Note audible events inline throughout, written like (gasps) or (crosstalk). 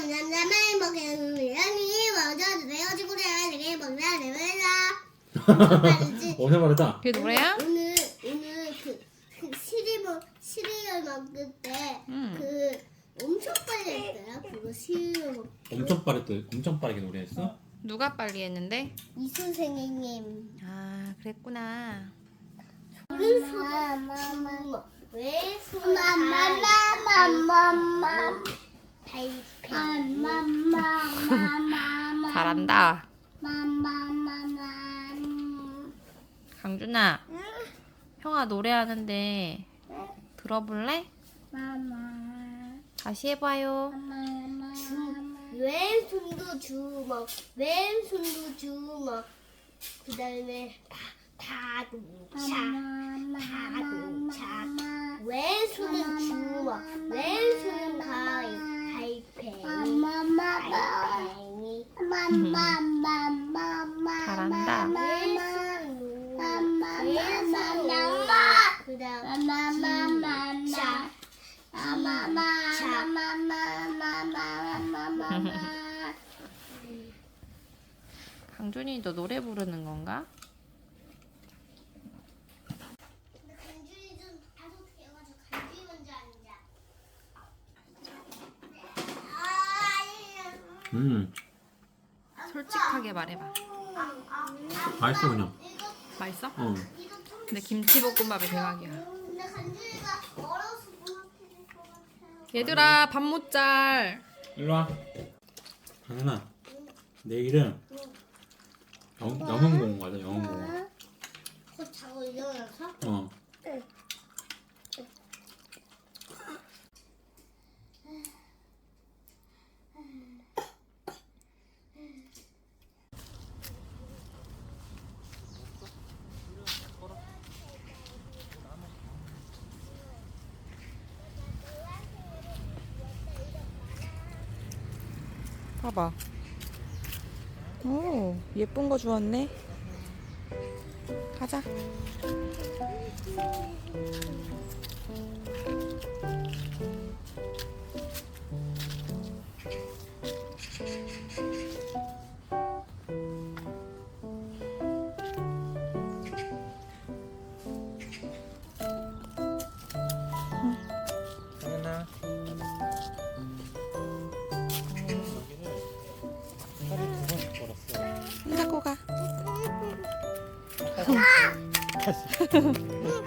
남남남을 먹이는 우연히 먼저 내어지고 내게 먹나 내외라 어제 말했다. 그게 노래야? 오늘 오늘 그, 그 시리얼 시리얼 먹을 때그 음. 엄청 빨리 했어요. 그거 시리얼 먹. 엄청 빠르게 엄청 빠르게 노래했어. 누가 빨리 했는데? 이 선생님. 아 그랬구나. 마마마 왜 마마마마마마 발표 마마마마마 잘한다. 강준아, 형아 노래하는데 들어볼래? 다시 해봐요. 왼손도 주먹 왼손도 주먹 그 다음에 자동차 (laughs) 강준이 너 노래 부르는 건가? 간주이 좀 다소 되어가지고 간주이 먼저 앉아. 음, 솔직하게 말해봐. 맛있어 그냥. 맛있어? 어. 근데 김치볶음밥이 대박이야. 근데 간주이가 얼어서 못 먹게 될것 같아요. 얘들아 밥 못 잘. 일로 와. 강현아, 내일은 영, 영흥공원 가자. 영흥공원. 곧 자고 일어나서 어. 봐봐. 오 예쁜 거 주웠네. 가자.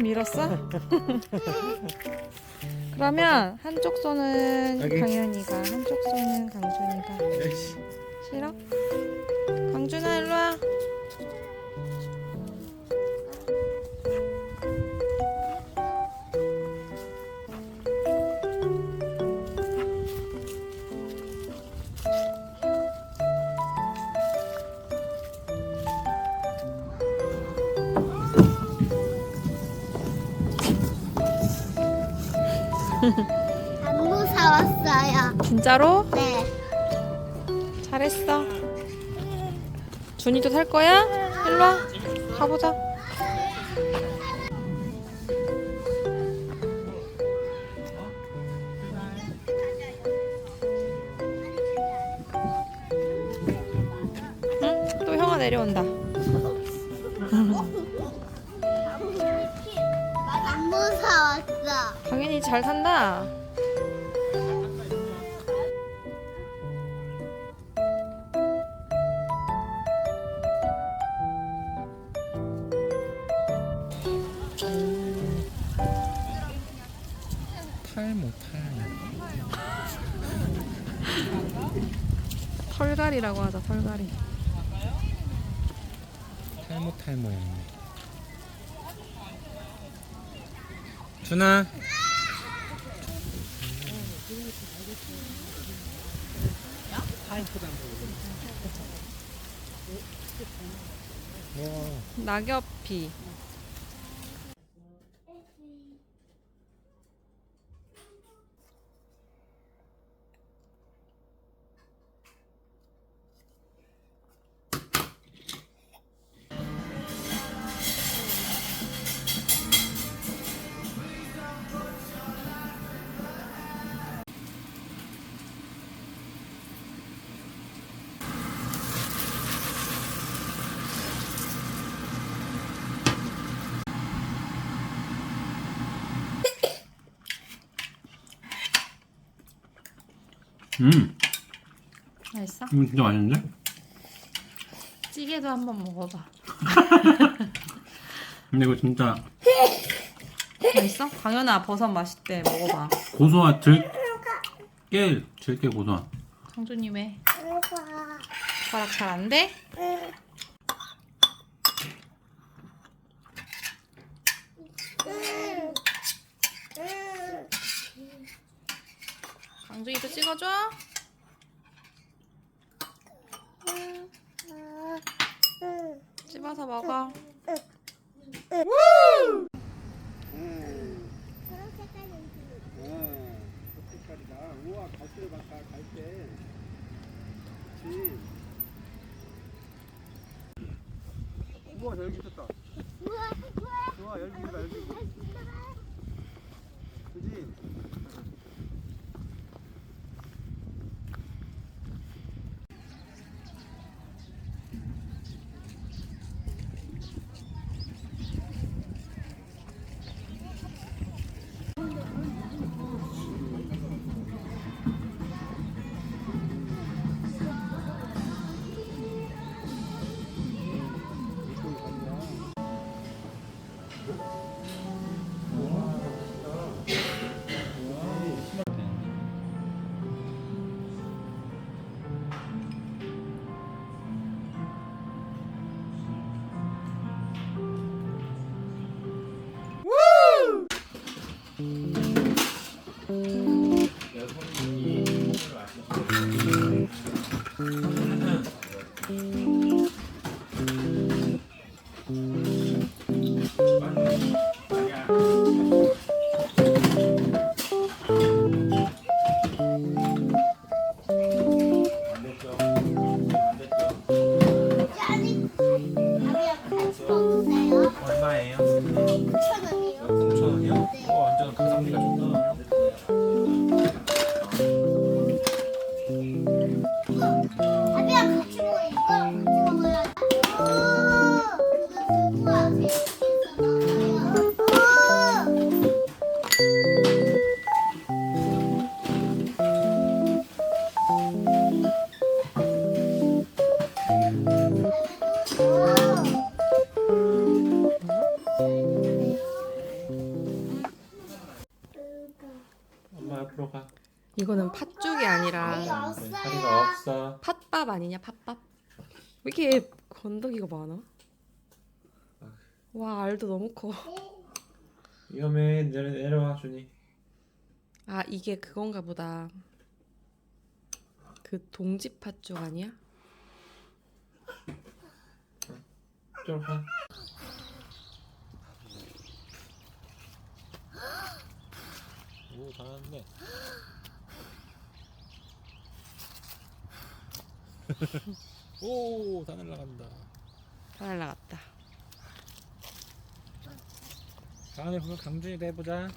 밀었어? (laughs) 그러면 한쪽 손은 여기. 강현이가, 한쪽 손은 강준이가. 싫어? 안 무서웠어요. 진짜로? 네. 잘했어. 준이도 탈 거야? 일로 와. 가보자. 응? 또 형아 내려온다. 당연히 잘 탄다. 탈모 탈모. 털갈이라고 하자, 털갈이. 탈모 탈모였네. 준아. 낙엽피. 음, 맛있어? 이거 진짜 맛있는데? 찌개도 한번 먹어봐. 근데 이거 진짜 맛있어? 강연아 버섯 맛있대. 먹어봐. 고소한 들깨 들깨 고소한. 강준이 왜? 젓가락 잘 안 돼? 강준이도 찍어줘. 찝어서 먹어. 색깔이다. 우와 갈대. 그렇지. 우와 잘 붙었다. 우와 열기다 열기. 아 엄마 옆으로 가. 이거는 팥죽이 아니라 다리가 없어. 팥밥 아니냐 팥밥? 왜 이렇게 건더기가 많아? 와 알도 너무 커. 위험해. 내려, 내려와, 준이. 아 이게 그건가 보다. 그 동지 팥죽 아니야? 이쪽으로 가. 잘하는데. (laughs) 오, 다 날라간다. 다 날라갔다. 다음에 보면 강준이도 해보자. 여기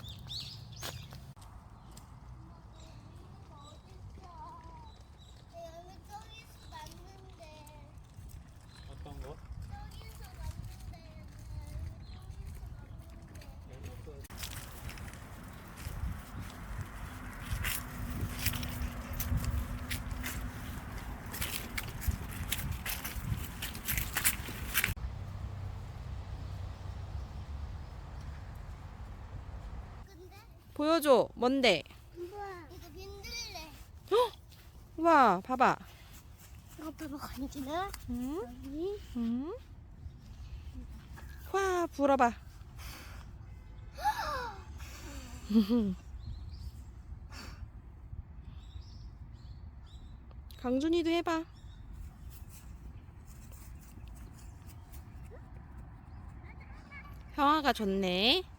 저기서 맞는데. 어떤 거? 저기서 맞는데. 근데 보여줘. 뭔데? 우와 이거 빈들레. 와 봐봐. 이거 봐봐 간지나. 응? 응? 와 불어봐. (gasps) 강준이도 해봐. 형아가 좋네.